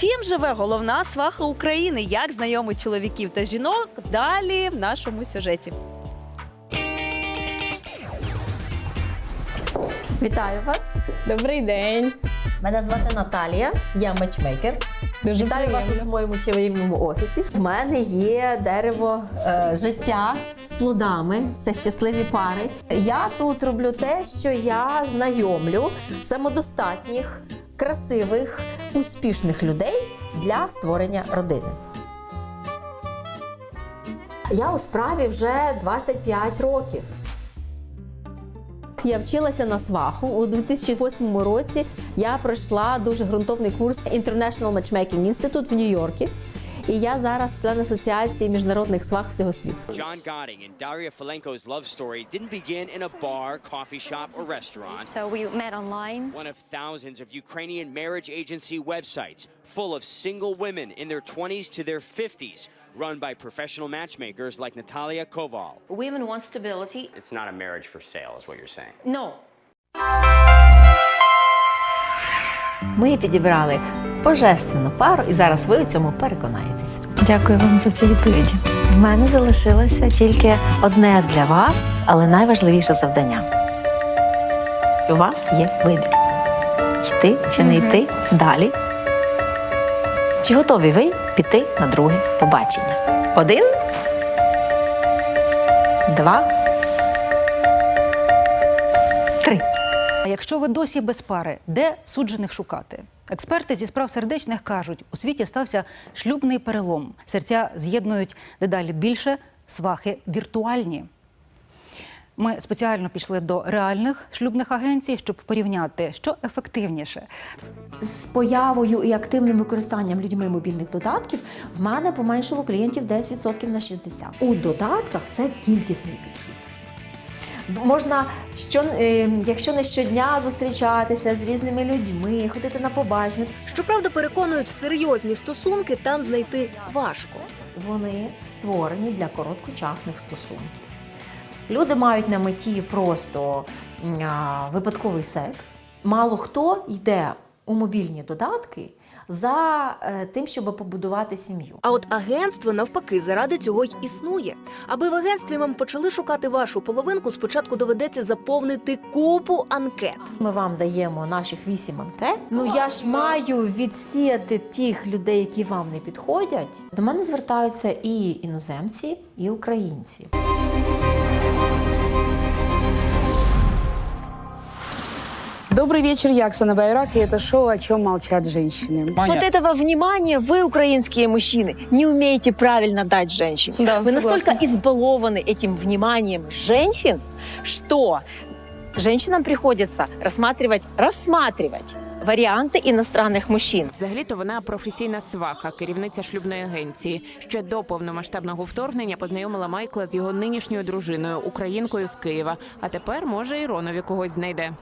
Чим живе головна сваха України? Як знайомить чоловіків та жінок? Далі в нашому сюжеті. Вітаю вас! Добрий день. Мене звати Наталія, я матчмейкер. Дуже Вітаю вас у приємно. своєму чарівному офісі. В мене є дерево е, життя з плодами. Це щасливі пари. Я тут роблю те, що я знайомлю самодостатніх, красивих, успішних людей для створення родини. Я у справі вже 25 років. Я вчилася на сваху у 2008 році. Я пройшла дуже ґрунтовний курс International Matchmaking Institute в Нью-Йорку. І я зараз член асоціації міжнародних свах всього світу. John Godding and Daria Falenko's love story didn't begin in a bar, coffee shop, or restaurant. So we met online. One of thousands of Ukrainian marriage agency websites full of single women in their 20s to their 50s, run by professional matchmakers like Natalia Koval. Women want stability. It's not a marriage for sale, is what you're saying. No. Ми підібрали божественну пару, і зараз ви у цьому переконаєтесь. Дякую вам за ці відповіді. В мене залишилося тільки одне для вас, але найважливіше завдання. У вас є вибір: йти чи не йти далі. Чи готові ви піти на друге побачення? Один, два, три. Якщо ви досі без пари, де суджених шукати? Експерти зі справ сердечних кажуть, у світі стався шлюбний перелом. Серця з'єднують дедалі більше, свахи віртуальні. Ми спеціально пішли до реальних шлюбних агенцій, щоб порівняти, що ефективніше. З появою і активним використанням людьми мобільних додатків в мене поменшало клієнтів десь відсотків на 60%. У додатках це кількісний підхід. Можна що, е, якщо не щодня зустрічатися з різними людьми, ходити на побачення. Щоправда, переконують, серйозні стосунки там знайти важко. Вони створені для короткочасних стосунків. Люди мають на меті просто випадковий секс. Мало хто йде у мобільні додатки за е, тим, щоб побудувати сім'ю. А от агентство навпаки заради цього й існує. Аби в агентстві вам почали шукати вашу половинку, спочатку доведеться заповнити купу анкет. Ми вам даємо наших вісім анкет. Ну я ж маю відсіяти тих людей, які вам не підходять. До мене звертаються і іноземці, і українці. Добрый вечер, я Оксана Байрак, и это шоу «О чем молчат женщины». Вот этого внимания вы, украинские мужчины, не умеете правильно дать женщине. Да, вы согласна. настолько избалованы этим вниманием женщин, что женщинам приходится рассматривать, рассматривать варианты иностранных мужчин. Взагалі-то вона професійна сваха, керівниця шлюбної агенції. Ще до повномасштабного вторгнення познайомила Майкла з його нинішньою дружиною, українкою з Києва. А тепер може і Ронові когось знайде.